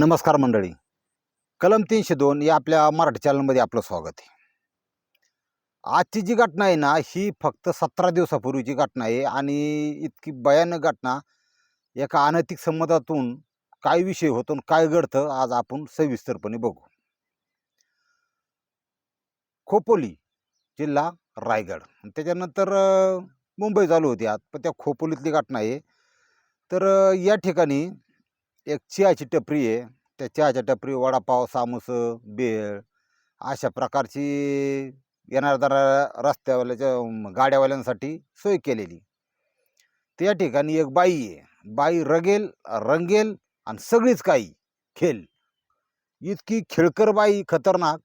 नमस्कार मंडळी. कलम तीनशे दोन या आपल्या मराठी चॅनलमध्ये आपलं स्वागत आहे. आजची जी घटना आहे ना ही फक्त सतरा दिवसापूर्वीची घटना आहे आणि इतकी भयानक घटना एका अनैतिक संबंधातून काय विषय होतो आणि काय घडतं आज आपण सविस्तरपणे बघू. खोपोली जिल्हा रायगड. त्याच्यानंतर मुंबई चालू होती आज पण त्या खोपोलीतली घटना आहे. तर या ठिकाणी एक चहाची टपरी आहे. त्या चहाच्या टपरी वडापाव सामोसं बेळ अशा प्रकारची येणाऱ्या जाणाऱ्या रस्त्यावाल्याच्या गाड्यावाल्यांसाठी सोय केलेली. त्या ठिकाणी एक बाई आहे. बाई रगेल रंगेल आणि सगळीच काही खेळ इतकी खेळकर बाई खतरनाक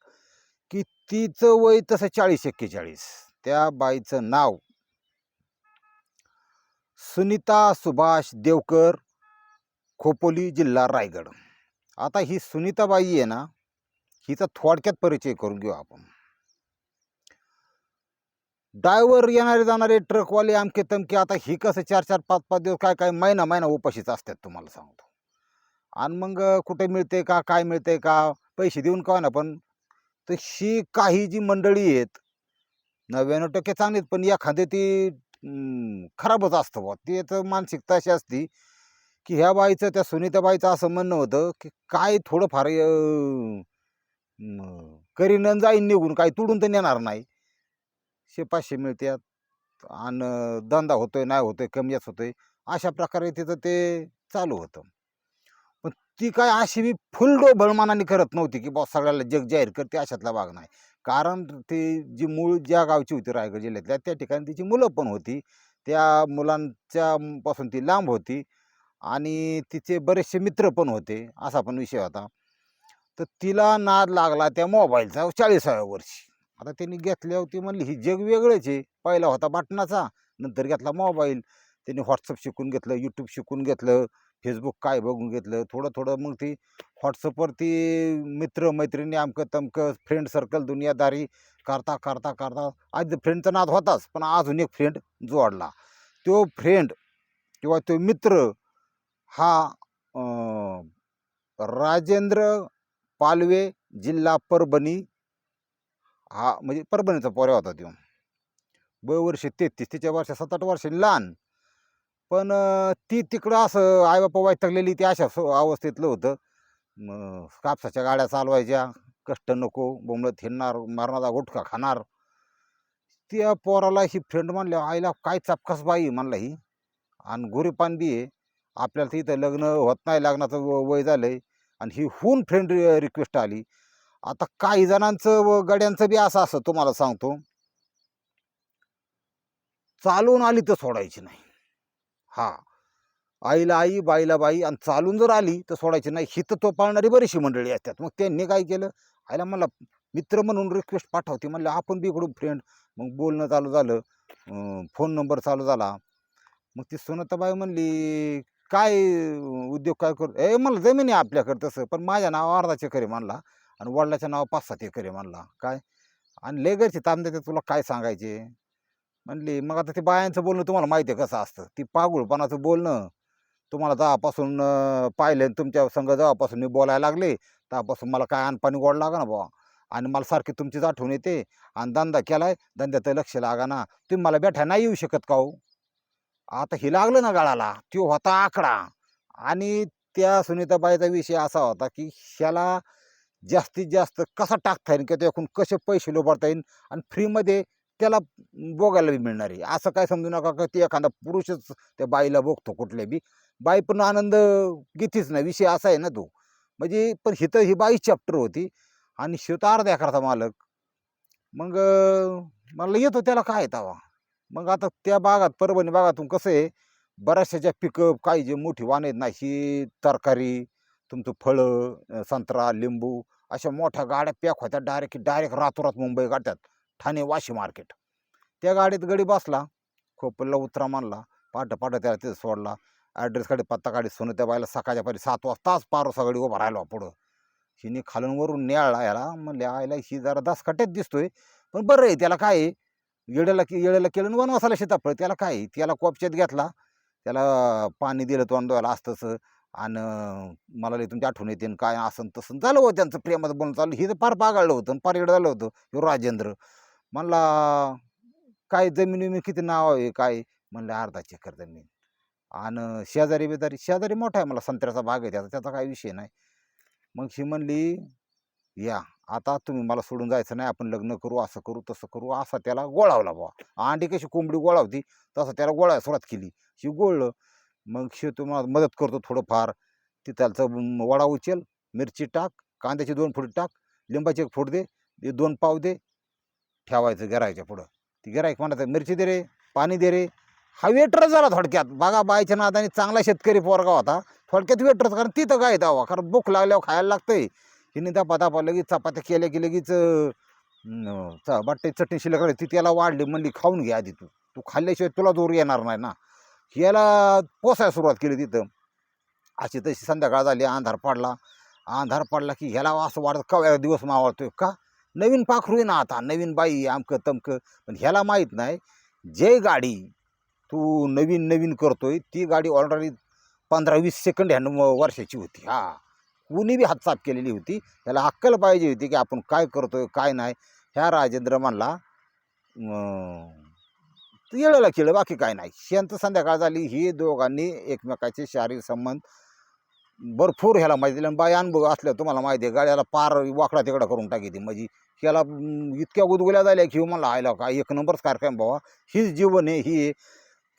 की तिचं वय तसं चाळीस एक्केचाळीस. त्या बाईचं नाव सुनीता सुभाष देवकर. खोपोली जिल्हा रायगड. आता ही सुनीताबाई आहे ना हिचा थोडक्यात परिचय करून घेऊ आपण. डायव्हर येणारे जाणारे ट्रकवाले आमके तमके आता ही कसं चार चार पाच पाच दिवस काय काय महिना महिना उपाशीच असतात तुम्हाला सांगतो. आणि मग कुठे मिळते का काय मिळते का पैसे देऊन का ना पण तशी काही जी मंडळी आहेत नव्याण्णव टक्के चांगलीत पण एखादे ती खराबच असतं बुवा. ती तर मानसिकता अशी असती की ह्या बाईचं त्या सुनीताबाईचं असं म्हणणं होतं की काय थोडंफार करीन जाईन निघून काय तुडून तर नेणार नाही. शे पाचशे मिळतात आणि धंदा होतोय नाही होतोय कमी जास्त होतोय. अशा प्रकारे तिथं ते चालू होतं. पण ती काय अशी मी फुल डोबळमानाने करत नव्हती की बॉस सगळ्याला जग जाहीर करते अशातला भाग नाही. कारण ती जी मूळ ज्या गावची होती रायगड जिल्ह्यातल्या त्या ठिकाणी तिची मुलं पण होती. त्या मुलांच्या पासून ती लांब होती. आणि तिचे बरेचसे मित्र पण होते असा पण विषय होता. तर तिला नाद लागला त्या मोबाईलचा चाळीसाव्या वर्षी. आता त्यांनी घेतल्यावर ती म्हणली ही जग वेगळंच आहे. पहिला होता बटनाचा नंतर घेतला मोबाईल. त्यांनी व्हॉट्सअप शिकून घेतलं यूट्यूब शिकून घेतलं फेसबुक काय बघून घेतलं थोडं थोडं मग ती व्हॉट्सअपवरती मित्र मैत्रिणी अमकं तमकं फ्रेंड सर्कल दुनियादारी करता करता करता आज फ्रेंडचा नाद होताच पण अजून एक फ्रेंड जोडला. तो फ्रेंड किंवा तो मित्र हा राजेंद्र पालवे जिल्हा परभणी. हा म्हणजे परभणीचा पोऱ्या होता तो वय वर्ष तेहतीस तिच्या वर्ष सात आठ वर्षांनी लहान. पण ती तिकडं असं आईबापा वैतागलेली ती अशा अवस्थेतलं होतं. कापसाच्या गाड्या चालवायच्या कष्ट नको बोंबलत हिंडणार मारणारा गुटखा खाणार. त्या पोराला ही फ्रेंड म्हणल्या आईला काय चापकास बाई म्हणला ही. आणि गोरीपान बी आहे. आपल्याला तर इथं लग्न होत नाही लग्नाचं व- वय आहे आणि ही हून फ्रेंड रिक्वेस्ट आली. आता काही जणांचं व गड्यांचं बी असं असं तुम्हाला सांगतो. चालून आली तर सोडायची नाही. हा. आईला आई बाईला बाई आणि चालून जर आली तर सोडायची नाही. ही तर तो पाळणारी बरीचशी मंडळी असतात. मग त्यांनी काय केलं? आईला मला मित्र म्हणून रिक्वेस्ट पाठवते. म्हणलं आपण बी इकडून फ्रेंड मग बोलणं चालू झालं. फोन नंबर चालू झाला. मग ती सुनताबाई म्हणली काय उद्योग काय करू? ए मला जमीन आहे आपल्याकडे तसं पण माझ्या नाव अर्धा चेकर आहे आणि वडिलाच्या नाव पाच सात एकर आहे मानला काय? आणि लेगरची ताम देते तुला काय सांगायचे? म्हणली मग आता ते बायांचं बोलणं तुम्हाला माहिती आहे कसं असतं? ती पागुळपणाचं बोलणं. तुम्हाला जेव्हापासून पाहिलं आणि तुमच्या संग जेव्हापासून मी बोलायला लागले तेव्हापासून मला काय अनपाणी गोड लागा ना बुवा. आणि मला सारखी तुमचीच आठवण येते. आणि धंदा केलाय धंद्यात लक्ष लागा ना. तुम्ही मला बेठा नाही येऊ शकत का हो? आता हे लागलं ना गाळाला तो होता आकडा. आणि त्या सुनीताबाईचा विषय असा होता की ह्याला जास्तीत जास्त कसा टाकता येईल किंवा त्याकडून कसे पैसे लोबाडता येईल आणि फ्रीमध्ये त्याला बघायला बी मिळणार आहे. असं काय समजू नका का ते एखादा पुरुषच त्या बाईला बघतो कुठल्या बी. बाई पण आनंद घेतीच नाही. विषय असा आहे ना तो. म्हणजे पण हिथं ही बाई चॅप्टर होती आणि शिवता अर्ध्या मालक. मग मला येतो त्याला काय तवा? मग आता त्या भागात परभणी भागातून कसं आहे बऱ्याचशा ज्या पिकअप काही जे मोठी वाहन आहेत ना ही तरकारी तुमचं फळं संत्रा लिंबू अशा मोठ्या गाड्या पॅक होत्या डायरेक्ट डायरेक्ट रातोरात मुंबई काढतात. ठाणे वाशी मार्केट. त्या गाडीत गडी बसला खोपलला उतरा मानला पाठं पाट त्याला तिथं सोडला. ॲड्रेस काढी पत्ता काढी सोनं त्या बायला सकाळच्या पहिले सात वाजताच पारोसा गाडी उभा राहिला पुढं. हिने खालून वरून न्याळला याला म्हणले आयला ही जरा दसकट्यात दिसतोय पण बरं आहे त्याला काय आहे येड्याला के येड्याला केलं आणि वनवासाला शेताफळ त्याला काय? आहे? त्याला कोपच्यात घेतला. त्याला पाणी दिलं तोंड धुवायला असतंच आणि मला इथून तुमची आठवण येते काय असं तसं झालं होतं त्यांचं प्रेमाचं बोलणं चाललं हे तर फार पागाळलं होतं फार येडं झालं होतं. हे राजेंद्र. म्हणला काय जमीन विमीन किती नाव आहे? काय? म्हणलं अर्धा चेकर जमीन. आणि शेजारी बेजारी शेजारी मोठा आहे मला संत्र्याचा भाग आहे त्याचा. त्याचा काही विषय नाही. मग ही म्हणली या आता तुम्ही मला सोडून जायचं नाही आपण लग्न करू असं करू तसं करू असा त्याला गोळावला बुवा. अंडी कशी कोंबडी गोळावती तसं त्याला गोळायला सुरुवात केली. ही गोळलं मग शे तुम्हाला मदत करतो थोडंफार. तिथालचं वडा उचल मिरची टाक कांद्याची दोन फुट टाक लिंबाची एक फूट दे दोन पाव दे ठेवायचं गिरायच्या पुढं. ती गिरायक म्हणायचं मिरची दे रे पाणी दे रे. हा वेटर झाला थोडक्यात. बघा बायच्या नादाने चांगला शेतकरी पोरगा होता. थोडक्यात वेटरच कारण तिथं काय दावा कारण भूक लागल्यावर खायला लागतंय. तिने दापा दापा लगेच चपात्या केल्या की लगेच च- बट्टे चटणी शिल्लक राहिली. ती त्याला वाढली म्हणली खाऊन घे आधी तू. तू खाल्ल्याशिवाय तुला जोर येणार नाही ना. याला पोसायला सुरुवात केली तिथं. अशी तशी संध्याकाळ झाली अंधार पडला. अंधार पडला की ह्याला असं वाटत का दिवस मावळतोय का? नवीन पाखरू आहे ना आता नवीन बाई आमकं तमकं. पण ह्याला माहीत नाही जे गाडी तू नवीन नवीन करतोय ती गाडी ऑलरेडी पंधरा वीस सेकंड ह्या वर्षाची होती. हा. कुणी बी हातसाप केलेली होती. त्याला अक्कल पाहिजे होती की आपण काय करतोय काय नाही. ह्या राजेंद्र म्हणला येळेला केलं बाकी काय नाही. शांत संध्याकाळ झाली. ही दोघांनी एकमेकाचे शारीरिक संबंध भरपूर ह्याला माहिती दिली. आणि बाई अनुभव असल्या तुम्हाला माहिती आहे गाड्याला पार वाकडा तिकडा करून टाकी ती म्हणजे ह्याला इतक्या गुदगुल्या झाल्या की ह्यो आयला काय एक नंबरच कार्यक्रम बाबा हीच जीवन आहे ही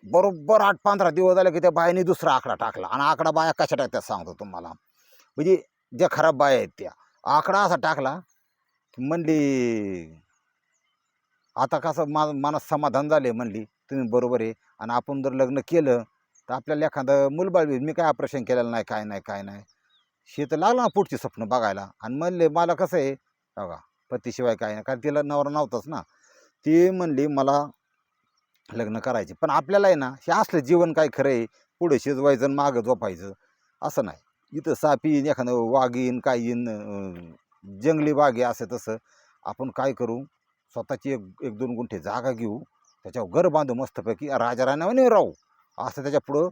बरोबर आठ पंधरा दिवस झाले की त्या बायाने दुसरा आकडा टाकला. आणि आकडा बाया कशा टाकतात सांगतो तुम्हाला. म्हणजे ज्या खराब बाया आहेत त्या. आकडा असा टाकला की म्हणली आता कसं मा मानस समाधान झाले म्हणली. तुम्ही बरोबर आहे. आणि आपण जर लग्न केलं तर आपल्याला एखादं मुलबाळ मी काय ऑपरेशन केलेलं नाही काय नाही काय नाही. शे तर लागलं ना पुढची स्वप्न बघायला. आणि म्हणले मला कसं आहे? बघा पतीशिवाय काय नाही. कारण तिला नवरा नव्हताच ना. ती म्हणली मला लग्न करायचे पण आपल्याला आहे ना हे असलं जीवन काय खरं आहे? पुढे शिजवायचं आणि मागं झोपायचं. असं नाही. इथं साप येईन एखादं वाघ येईन काय येईन जंगली वाघ आहे असं तसं. आपण काय करू? स्वतःची एक एक दोन गुंठे जागा घेऊ. त्याच्यावर घर बांधू मस्तपैकी. राजा राण्याने राहू. असं त्याच्या पुढं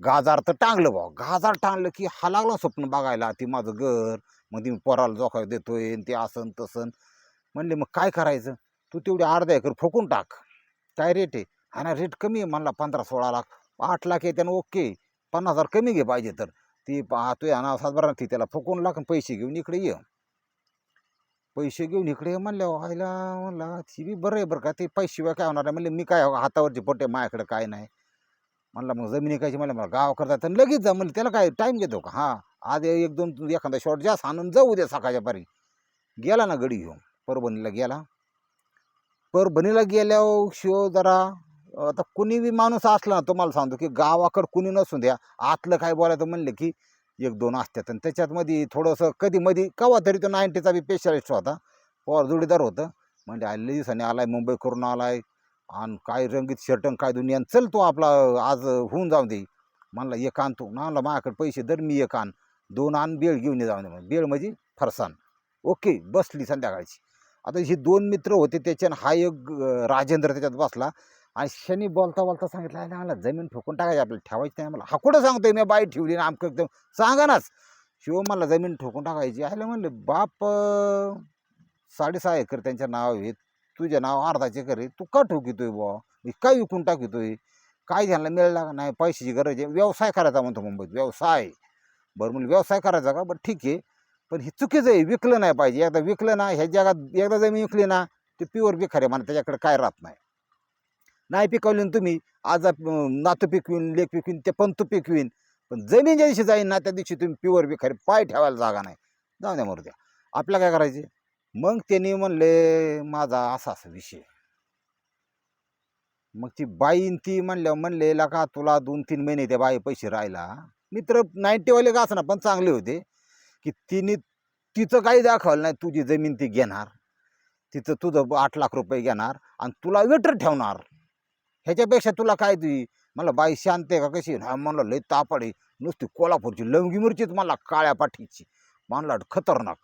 गाजार तर टांगलं बा गाजार टांगलं की हा लागला स्वप्न बघायला. ती माझं घर मग ती पोराला जोखा देतोय आणि ते असन तसन म्हणले मग काय करायचं? तू तेवढी अर्धा एकर फुकून टाक. काय रेट आहे? हा ना रेट कमी आहे. म्हणला पंधरा सोळा लाख. आठ लाख आहे त्यानं ओके. पन्नास हजार कमी घे पाहिजे तर. ती पाहतोय आणि सातबारा ती त्याला फुकून लाख पैसे घेऊन इकडे ये. पैसे घेऊन इकडे ये म्हणल्यावर आईला म्हणला ती बी बरं आहे बरं का ते पैसेशिवाय काय होणार आहे? म्हणले मी काय हातावरचे पोटे माझ्याकडे काय नाही. म्हणला मग जमिनी कायची म्हणलं मला गाव करता तर लगेच जा म्हणलं त्याला काय टाईम घेतो का? हां आज एक दोन एखादा शॉर्ट जास्त आणून जाऊ दे सकाळच्या पारी. गेला ना गडी घेऊन परभणीला गेला. परभणीला गेल्यावर शिव जरा आता कुणी बी माणूस असला ना तुम्हाला सांगतो की गावाकडं कुणी नसून द्या आतलं काय बोलायचं म्हणलं की एक दोन असतात आणि त्याच्यात मध्ये थोडंसं कधी मध्ये कवा तरी तो नाईन्टीचा बी स्पेशलिस्ट होता पवार जोडीदार होतं. म्हणजे आले दिवसाने आलाय मुंबई करून आलाय. आणि काय रंगीत शर्ट काय दुनिया आणि चल तो आपला आज होऊन जाऊ दे. म्हणला एक आणतो ना म्हणला माझ्याकडे पैसे दर मी एक आण. दोन आण बेळ घेऊन ये जाऊन दे. बेळ म्हणजे फरसान ओके. बसली संध्याकाळची. आता हे दोन मित्र होते त्याच्यानं हा एक राजेंद्र त्याच्यात बसला. आणि शनी बोलता बोलता सांगितलं आहे आम्हाला जमीन ठोकून टाकायची आपल्याला ठेवायची नाही मला हा कुठं सांगतोय मी बाई ठेवली ना आमकं एकदम. सांगा नाच. शिव मला जमीन ठोकून टाकायची. आयला म्हणले बाप साडेसहा एकर त्यांच्या नाव आहेत तुझ्या नाव अर्धाचे एकर आहे. तू का ठोकितोय बुवा? मी काय विकून टाकितोय? काय त्यांना मिळाला का नाही. पैशाची गरज आहे. व्यवसाय करायचा म्हणतो मुंबईत. व्यवसाय. बरं म्हणजे व्यवसाय करायचा का? बरं ठीक आहे. पण हे चुकीचं आहे. विकलं नाही पाहिजे. एकदा विकलं ना ह्या जगात एकदा जमीन विकली ना ते प्युअर बी खरे म्हणा त्याच्याकडे काय राहत नाही. नाही पिकवली तुम्ही. आज नातू पिकवीन लेक पिकवीन ते पंतू पिकवीन. पण जमीन ज्या दिवशी जाईन ना त्या दिवशी तुम्ही प्युअर बिखारे पाय ठेवायला जागा नाही. जाऊ द्या मरू द्या. आपल्या काय करायचे? मग त्यांनी म्हणले माझा असा असा विषय मग ती बाईन ती म्हणल्या म्हणलेला का तुला दोन तीन महिने त्या बाई पैसे राहिला. मित्र नाईन्टीवाले का असणार पण चांगले होते. की तिने तिचं काही दाखवलं नाही तुझी जमीन ती घेणार. तिचं तुझं आठ लाख रुपये घेणार आणि तुला वेटर ठेवणार. ह्याच्यापेक्षा तुला काय तुझी मला बाई शांत आहे का? कशी हा म्हणलं लय तापड आहे. नुसती कोल्हापूरची लवंगी मिरचीच मला काळ्या पाठीची. म्हणला खतरनाक.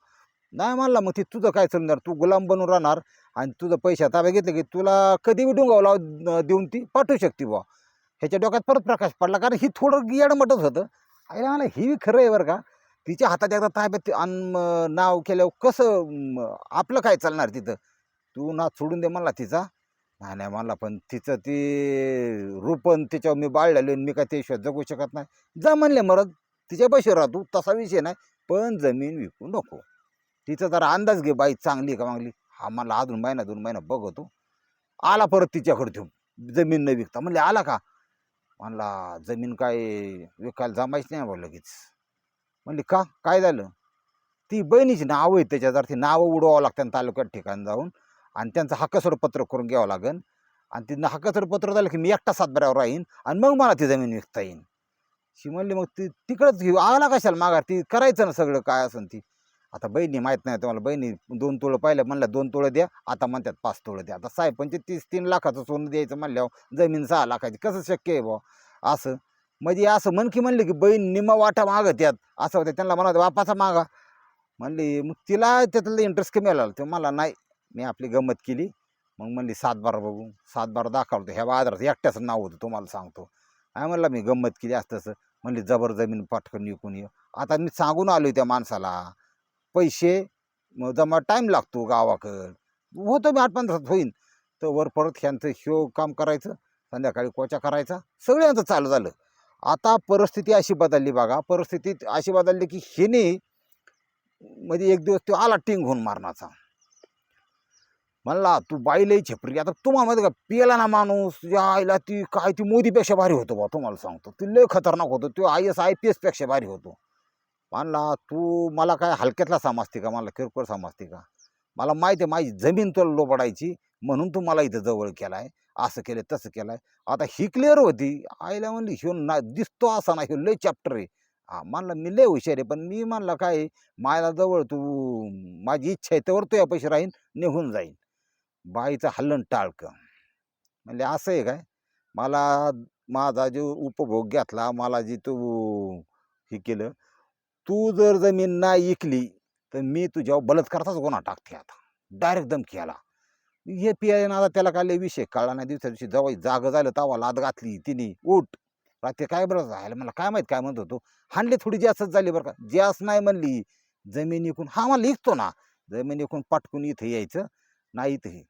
नाही म्हणला मग ती तुझं काय चालणार? तू गुलाम बनून राहणार आणि तुझं पैसे ताब्या घेतलं की तुला कधी बी डोंगाव देऊन ती पाठवू शकते बुवा. ह्याच्या डोक्यात परत प्रकाश पडला कारण ही थोडं येडमटच होतं. आई मला ही खरं आहे बरं का? तिच्या हातात एकदा ताब्यात ते अन नाव केल्यावर कसं आपलं काय चालणार तिथं? तू ना सोडून दे म्हणला तिचा. नाही नाही मला पण तिचं ती रूपन तिच्यावर मी बाळलेलो मी काय त्याशिवाय जगू शकत नाही. जा म्हणले मरद तिच्या पैसे राहतो तसा विषय नाही पण जमीन विकू नको. तिचा जरा अंदाज घे बाई चांगली का मागली हा मला अजून महिना दोन महिना बघतो आला परत तिच्याकडे ठेवून जमीन न विकता. म्हणले आला का? म्हणला जमीन काय विकायला जमायच नाही बा लगेच. म्हणली का? काय झालं? ती बहिणीची नावं आहेत त्याच्या जर ती नावं उडवावं लागतात तालुक्यात ठिकाण जाऊन. आणि त्यांचं हक्कसोड पत्र करून घ्यावं लागेल आणि तिथनं हक्कसोड पत्र झालं की मी एकटा सातबऱ्यावर राहीन आणि मग मला ती जमीन विकता येईन. शी म्हणली मग ती तिकडंच घेऊ. आला कशाला माघार? ती करायचं ना सगळं काय असेल ती? आता बहिणी माहीत नाही तुम्हाला. बहिणी दोन तोळं पाहिलं म्हणलं दोन तोळं द्या. आता म्हणतात पाच तोळं द्या. आता साहेब पंचे तीस तीन लाखाचं सोनं द्यायचं म्हणल्यावर जमीन सहा लाखाची. कसं शक्य आहे बुवा? असं. म्हणजे असं म्हणखी म्हणले की बहीण निम्मा वाटा मागत यात. असं होतं. त्यांना म्हणत बापाचा मागा. म्हणली मग तिला त्यातलं इंटरेस्ट कमी आला. ते मला नाही. मी आपली गंमत केली. मग म्हणली सात बारा बघू. सात बारा दाखवतो ह्या बाजारात एकट्याचं नाव होतं तुम्हाला सांगतो. काय म्हणलं मी गंमत केली असं तसं. म्हणली जबर जमीन पटकन विकून ये. आता मी सांगून आलो त्या माणसाला. पैसे मग जमा टाईम लागतो गावाकडं. होतं मी आठ पंधरा होईन. तर वर परत ह्यांचं शो काम करायचं. संध्याकाळी कोचा करायचा. सगळ्यांचं चालू झालं. आता परिस्थिती अशी बदलली बघा. परिस्थिती अशी बदलली की हिने म्हणजे एक दिवस तो आला टिंग होऊन मारण्याचा. म्हणला तू बाईलाही छपरी आता तुम्हाला माहिती का पियाला ना माणूस या आईला ती काय ती मोदीपेक्षा भारी होतो बा तुम्हाला सांगतो. ती लय खतरनाक होतो. तो आय एस आय पी एसपेक्षा भारी होतो. म्हणला तू मला काय हलक्यातला समजते का? मला किरकोळ समजते का? मला माहिती आहे माझी जमीन तुला लोबडायची म्हणून तू मला इथं जवळ केलाय असं केलं तसं केलंय. आता ही क्लिअर होती. आईला म्हणली ह्यो ना दिसतो असा ना ह्यो लय चॅप्टर आहे. हा म्हणलं मी लय हुशार आहे पण मी म्हणलं काय मायला जवळ तू माझी इच्छा आहे त्यावर तू या पैसे राहीन निघून जाईन. बाईचं हल्लन टाळकं. म्हणजे असं आहे काय? मला माझा जो उपभोग घेतला मला जी तू हे केलं तू जर जमीन नाही ऐकली तर मी तुझ्यावर बलात्काराचाच गुन्हा टाकते आता. डायरेक्ट धमकी आला. हे पियाने आता त्याला काय लय विषय कळला नाही. दिवसा दिवशी जवळ जाग झालं तवा लाद घातली तिने. उठ. रात्री काय बरं झालं? मला काय माहीत काय म्हणत होतो? हाणली थोडी जास्तच झाली बरं का? जास्त नाही म्हणली जमीन इकून हा मला लिखतो ना. जमीन इकून पटकून इथं यायचं. नाहीत हे.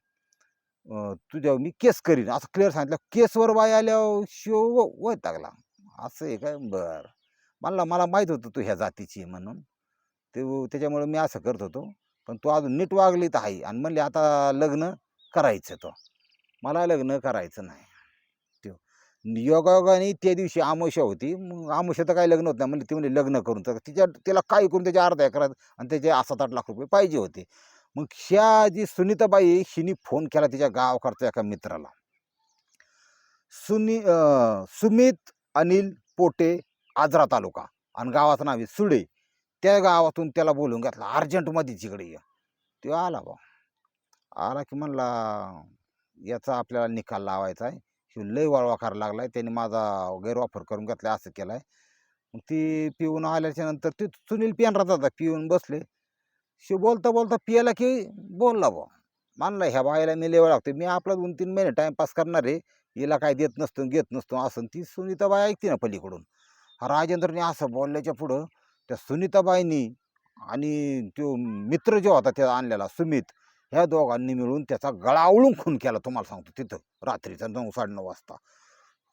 तुझ्या तुझ्यावर मी केस करीन. असं क्लिअर सांगितलं. केसवर बाय आल्यावर शिव वय लागला. असं आहे काय? बरं. मला मला माहीत होतं तू ह्या जातीची आहे म्हणून. ते त्याच्यामुळे मी असं करत होतो. पण तू अजून नीट वागली तर आहे. आणि म्हणले आता लग्न करायचं तो. मला लग्न करायचं नाही. त्यो योगायोगाने त्या दिवशी आमोशा होती. मग आमोशा तर काही लग्न होत नाही. म्हणजे ती म्हणजे लग्न करून. तर तिच्या तिला काय करून त्याच्या अर्धा एकरात आणि त्याचे सात आठ लाख रुपये पाहिजे होते. मग ह्या जी सुनीताबाई हिने फोन केला तिच्या गावाकडच्या एका मित्राला. सुनी सुमित अनिल पोटे आजरा तालुका आणि गावाचं नाव आहे सुडे. त्या गावातून त्याला बोलून घेतला अर्जंटमध्ये तिकडे ये. तो आला बा. आला की म्हणला याचा आपल्याला निकाल लावायचा आहे. ह्यो लय वळवा करायला आहे त्याने माझा गैरवापर करून घेतला असं केलाय. मग ती पिऊन आल्याच्यानंतर ते सुनील पेनरात राहतात होता पिऊन बसले. शिव बोलता बोलता पियाला की बोलला बा मानला ह्या बायला मी लेवा लागतो मी आपला दोन तीन महिने टाइमपास करणार आहे. हिला काय देत नसतो घेत नसतो असं. ती सुनीताबाई ऐकते ना पलीकडून. राजेंद्रने असं बोलल्याच्या पुढं त्या सुनीताबाईंनी आणि तो मित्र जो होता त्या आणलेला सुमित ह्या दोघांनी मिळून त्याचा गळा आवळून खून केला तुम्हाला सांगतो तिथं. रात्रीचा नऊ साडेनऊ वाजता.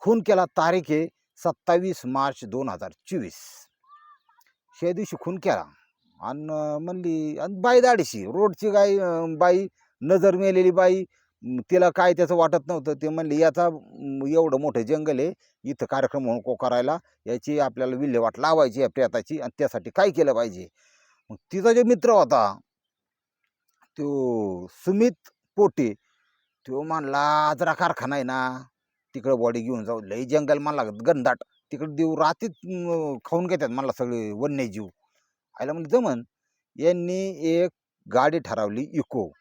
खून केला तारीख आहे सत्तावीस मार्च दोन हजार चोवीस. ह्या दिवशी खून केला. आणि म्हणली आणि बाई दाडीशी रोडची गाय बाई नजर मेलेली बाई तिला काय त्याचं वाटत नव्हतं. ते म्हणले याचा एवढं मोठं जंगल आहे इथं कार्यक्रम म्हणून को करायला याची आपल्याला विल्हेवाट लावायची आहे प्रेताची आणि त्यासाठी काय केलं पाहिजे? मग तिचा जो मित्र होता तो सुमित पोटे तो म्हणला आजरा कारखाना आहे ना तिकडं बॉडी घेऊन जाऊ. लई जंगल म्हणला गंधाट. तिकडे देऊ रात्रीत खाऊन घेतात म्हणला सगळे वन्यजीव. आयला म्हणजे जमन. यांनी एक गाडी ठरवली इको.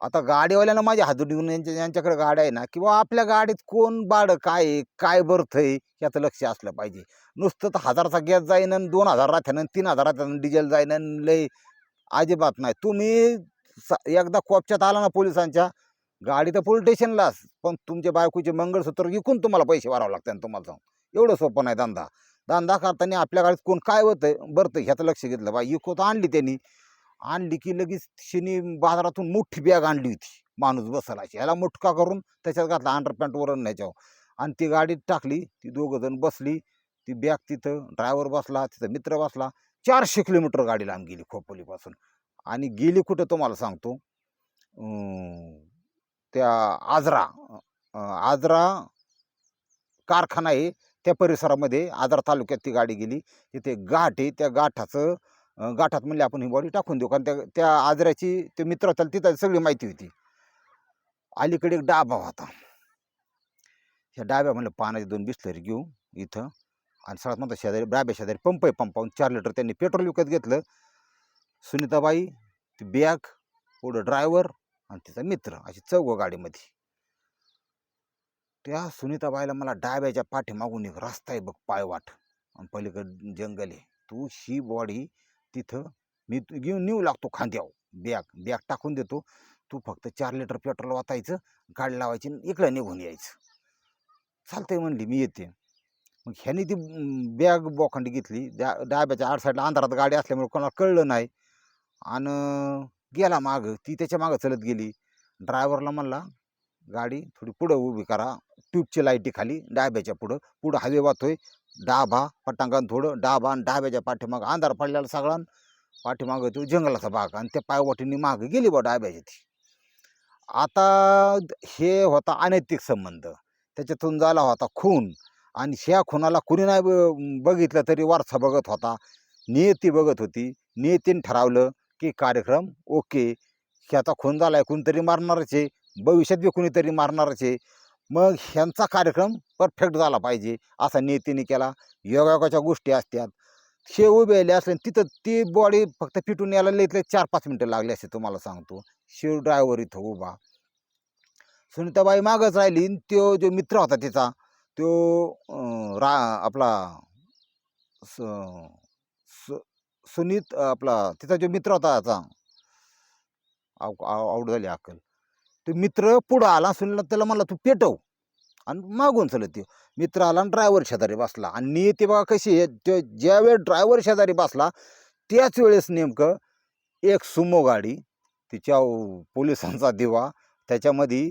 आता गाडीवाल्यानं माझ्या हातून यांच्या यांच्याकडे गाड्या आहे ना किंवा आपल्या गाडीत कोण बाड काय आहे काय बर्थ आहे याचं लक्ष असलं पाहिजे. नुसतं तर हजारचा गॅस जाईन आणि दोन हजार राहत्यानं तीन हजार राहत्यानं डिझेल जाईन आणि लय अजिबात नाही. तुम्ही स- एकदा कोपच्यात आला ना पोलिसांच्या गाडी तर पोलीस स्टेशनलाच पण तुमच्या बायकोचे मंगळसूत्र विकून तुम्हाला पैसे भरावं लागतात तुम्हाला जाऊन. एवढं सोपं नाही धंदा. धंदा करताना आपल्या गाडीत कोण काय होतं बरं ह्याचं लक्ष घेतलं बा इको तर आणली त्यांनी. आणली की लगेच शनी बाजारातून मोठी बॅग आणली होती. माणूस बसला. अशी ह्याला मुटका करून त्याच्यात घातला. अंडरपॅन्ट वरून न्यायच्यावर. आणि ती गाडीत टाकली. ती दोघं जण बसली. ती बॅग तिथं ड्रायव्हर बसला. तिथं मित्र बसला. चारशे किलोमीटर गाडी लांब गेली खोपोलीपासून. आणि गेली कुठं तुम्हाला सांगतो. त्या आजरा. आजरा कारखाना आहे. त्या परिसरामध्ये आजरा तालुक्यात ती गाडी गेली. तिथे गाठ आहे. त्या गाठाचं गाठात म्हणले आपण ही बॉडी टाकून देऊ. कारण त्या त्या आजऱ्याची ते मित्र होता तिथं सगळी माहिती होती. अलीकडे एक डाबा होता. ह्या डाब्या म्हणलं पाण्याचे दोन बिस्लरी घेऊ इथं. आणि सगळ्यात म्हणतात शेजारी डाब्या शेजारी पंप आहे पंपावून चार लिटर त्यांनी पेट्रोल विकत घेतलं. सुनीताबाई ती बॅग पुढं ड्रायव्हर आणि तिचा मित्र अशी चौघं गाडीमध्ये. त्या सुनीताबाईला मला डाब्याच्या पाठीमागून एक रस्ता आहे बघ पायवाट. आणि पलीकडे जंगल आहे. तू ही बॉडी तिथं मी तू घेऊन नेऊ लागतो खांद्यावर. बॅग बॅग टाकून देतो. तू फक्त चार लिटर पेट्रोल वाचायचं गाडी लावायची आणि इकडं निघून यायचं. चालतंय म्हणली मी येते. मग ह्याने ती बॅग बोखंडी घेतली. डा डाब्याच्या आड साईडला अंधारात गाडी असल्यामुळे कोणाला कळलं नाही. आणि गेला मागं. ती त्याच्या मागं चलत गेली. ड्रायव्हरला म्हणला गाडी थोडी पुढं उभी करा. ट्यूबची लाईटी खाली डाब्याच्या पुढं. पुढं हवे वाहतोय. डाबा पटांगण थोडं डाबा आणि डाब्याच्या पाठीमागं अंधार पडलेला सगळा. पाठीमागं तो जंगलाचा भाग आणि त्या पायवाटीने मागं गेली बा डाब्याची ती. आता हे होता अनैतिक संबंध. त्याच्यातून झाला होता खून आणि ह्या खुनाला कुणी नाही ब- बघितलं तरी वारसा बघत होता. नियती बघत होती. नियतीने ठरवलं की कार्यक्रम ओके. ह्याचा खून झाला आहे कोणतरी मारणारच आहे. भविष्यात बी कुणीतरी मारणारच आहे. मग ह्यांचा कार्यक्रम परफेक्ट झाला पाहिजे असा नियतीने केला. योगायोगाच्या गोष्टी असतात. हे उभे असले तिथं ती बॉडी फक्त पिटून यायला लईतले चार पाच मिनटं लागली असे तुम्हाला सांगतो. शिव ड्रायव्हर इथं उभा. सुनीताबाई मागच राहिली आणि तो जो मित्र होता तिचा तो रा आपला स- सु- सुनीत आपला तिचा जो मित्र होता त्याचा. आव- आव- आवड झाली अक्कल. तो मित्र पुढं आला सुनीला त्याला म्हणला तू पेटव. आणि मागून चलत ते मित्र आला आणि ड्रायव्हर शेजारी बसला. आणि ते बघा कशी ते त्यो ड्रायव्हर शेजारी बसला त्याच वेळेस नेमकं एक सुमो गाडी तिच्या पोलिसांचा दिवा त्याच्यामध्ये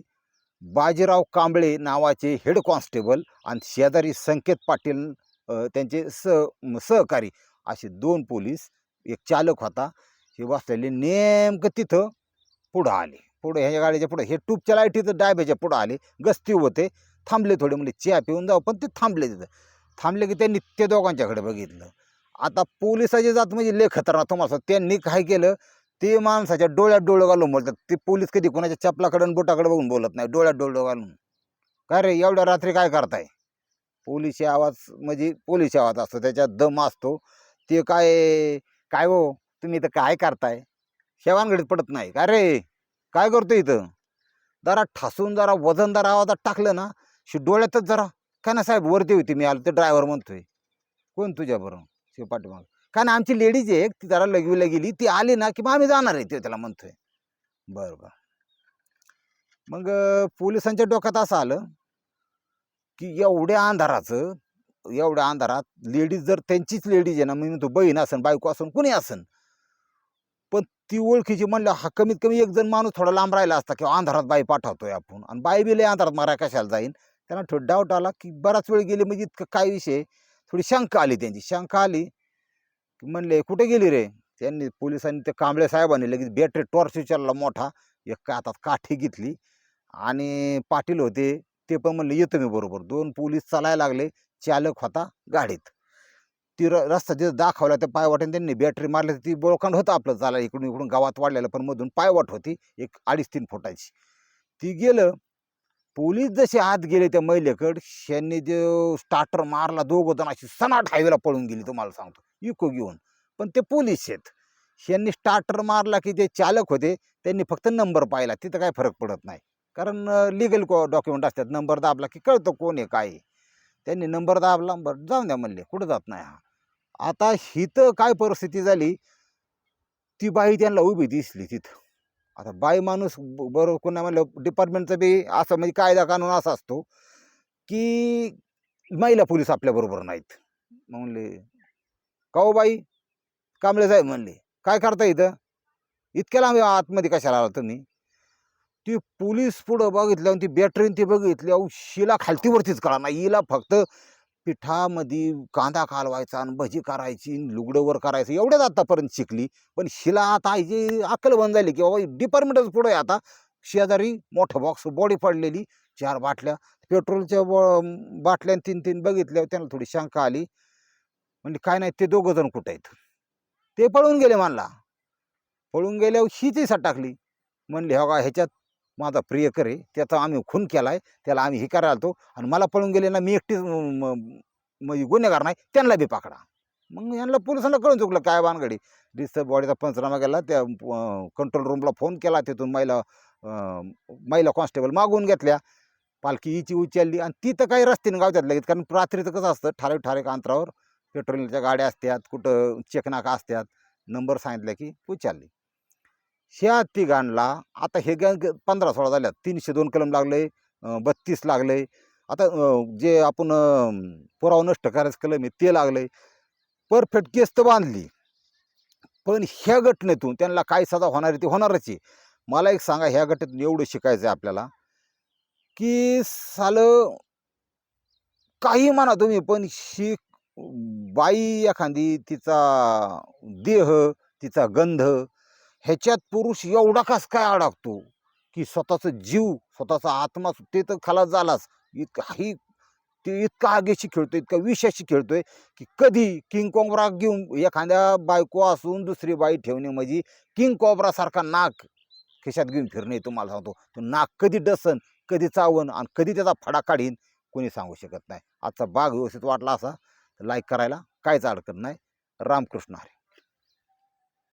बाजीराव कांबळे नावाचे हेड कॉन्स्टेबल आणि शेजारी संकेत पाटील त्यांचे स सहकारी असे दोन पोलीस एक चालक होता हे बसलेले नेमकं तिथं पुढं आले. पुढं ह्या गाडीच्या पुढं हे ट्यूबच्या लाईटीचं डायब्याच्या पुढं आले गस्ती होते. थांबले थोडे म्हणजे चहा पिऊन जाऊ. पण ते थांबले तिथं. थांबले की त्यांनी ते दोघांच्याकडे बघितलं. आता पोलिसाची जात म्हणजे लय खतरनाक. तुम्हाला त्यांनी काय केलं ते माणसाच्या डोळ्यात डोळं घालून बोलतात. ते पोलीस कधी कोणाच्या चपलाकडे आणि बोटाकडे बघून बोलत नाही डोळ्यात डोळं घालून. काय रे एवढ्या रात्री काय करताय? पोलिसी आवाज म्हणजे पोलिसी आवाज असतो त्याच्यात दम असतो. ते काय काय हो तुम्ही इथं काय करताय? शेवानगडीत पडत नाही. का रे? काय करतो इथं? जरा ठासून जरा वजनदार आवाजात टाकलं ना शि डोळ्यातच जरा. काय ना साहेब वरती होती मी आलो ते ड्रायव्हर म्हणतोय. कोण तुझ्याबरोबर? शिव पाठीमाग. काय ना आमची लेडीज आहे ती जरा लगवीला गेली ती आली ना की मग आम्ही जाणार आहे ते त्याला म्हणतोय. बरं बरं. मग पोलिसांच्या डोक्यात असं आलं की एवढ्या अंधाराचं एवढ्या अंधारात लेडीज जर त्यांचीच लेडीज आहे ना मी म्हणतो बहीण असन बायको असन कुणी असन पण ती ओळखीची म्हणलं हा कमीत कमी एक जण माणूस थोडा लांब राहिला असता किंवा अंधारात बाई पाठवतोय आपण. आणि बाई बी लय अंधारात मारा कशाला जाईन? त्यांना थोडं डाऊट आला की बराच वेळ गेले म्हणजे इतकं काय विषय? थोडी शंका आली त्यांची. शंका आली की म्हणले कुठे गेली रे? त्यांनी पोलिसांनी ते कांबळे साहेबांनी लगेच बॅटरी टॉर्च विचारला मोठा. एक हातात काठी घेतली आणि पाटील होते ते पण म्हणले येतो मी बरोबर. दोन पोलीस चालायला लागले. चालक होता गाडीत. ती र रस्ता जिथं दाखवला त्या पायवाट्याने त्यांनी बॅटरी मारली तर ती बोळखंड होतं आपलं चालायला इकडून इकडून गावात वाढलेलं पण मधून पायवाट होती एक अडीच तीन फुटाची. ती गेलं पोलीस जसे आत गेले त्या महिलेकड त्यांनी जो स्टार्टर मारला दोघं जण अशी सनाट हायवेला पळून गेली तुम्हाला सांगतो इको घेऊन. पण ते पोलीस आहेत. ह्यांनी स्टार्टर मारला की जे चालक होते त्यांनी फक्त नंबर पाहिला तिथं काय फरक पडत नाही. कारण लिगल डॉक्युमेंट असतात नंबर दाबला की कळतं कोण आहे काय त्यांनी नंबर दाबला बरं जाऊन द्या म्हणले कुठं जात नाही हा. आता हिथं काय परिस्थिती झाली? ती बाई त्यांना उभी दिसली तिथं. आता बाई माणूस ब- बरोबर कोणा म्हणलं डिपार्टमेंटचं बी असं म्हणजे कायदा कानून असा असतो की महिला पोलीस आपल्याबरोबर नाहीत. म्हणले का हो बाई? कांबळे साहेब म्हणले काय करता इथं? इतक्या लांब आतमध्ये कशाला आला तुम्ही? ती पोलीस पुढं बघितलं आणि ती बॅटरीन ती बघितली अहो शिला खालतीवरतीच कळा ना हिला फक्त पिठामध्ये कांदा कालवायचा आणि भजी करायची आणि करायचं एवढ्याच आतापर्यंत शिकली. पण शिला आता हिची अक्कल बंद झाली की बाबा डिपार्टमेंटच पुढं आहे आता. शेजारी मोठं बॉक्स बॉडी पडलेली चार बाटल्या. पेट्रोलच्या ब- बाटल्या आणि तीन तीन बघितल्यावर त्यांना थोडी शंका आली. म्हणजे काय नाही ते दोघं जण कुठं आहेत? ते पळून गेले मानला पळून गेल्यावर ही ती टाकली. म्हणले हो का ह्याच्यात माझा प्रियकर आहे त्याचा आम्ही खून केला आहे त्याला आम्ही हे करायला आलतो आणि मला पळून गेले ना मी एकटीच म्हणजे गुन्हेगार नाही त्यांना बी पकडा. मग यांना पोलिसांना कळून चुकलं काय बानगडी डिस्टर्ब बॉडीचा पंचनामा केला त्या कंट्रोल रूमला फोन केला तिथून महिला महिला कॉन्स्टेबल मागवून घेतल्या. पालखी हिची उचलली आणि ती तर काही रस्त्याने गावत्यात लगेच कारण रात्रीचं कसं असतं ठराविक ठराविक अंतरावर पेट्रोलच्या गाड्या असतात कुठं चेकनाका असतात नंबर सांगितलं की उचलली. ह्या तिघांना आता हे गॅंग पंधरा सोळा झाल्या तीनशे दोन कलम लागले बत्तीस लागले. आता जे आपण पुराव पुरावा नष्ट करायचं कलम आहे ते लागले. परफेक्ट केस तर बांधली. पण ह्या घटनेतून त्यांना काय सजा होणार आहे ती होणारच आहे. मला एक सांगा ह्या घटनेतून एवढं शिकायचं आहे आपल्याला की सालं काही म्हणा तुम्ही पण ही बाई एखादी तिचा देह तिचा गंध ह्याच्यात पुरुष एवढा कस काय अडकतो? की स्वतःचा जीव स्वतःचा आत्मा ते तर खाला झालाच इतकाही ते इतका आगेशी खेळतोय इतका विषयाशी खेळतोय की कधी किंग कोबरा घेऊन एखाद्या बायको असून दुसरी बाई ठेवणे म्हणजे किंग कोबरासारखा नाक खिशात घेऊन फिरणे तुम्हाला सांगतो. तो नाक कधी डसन कधी चावन आणि कधी त्याचा फडा काढीन कोणी सांगू शकत नाही. आजचा बाग व्यवस्थित वाटला असा तर लाईक करायला काहीच अडकत नाही. रामकृष्ण हरे.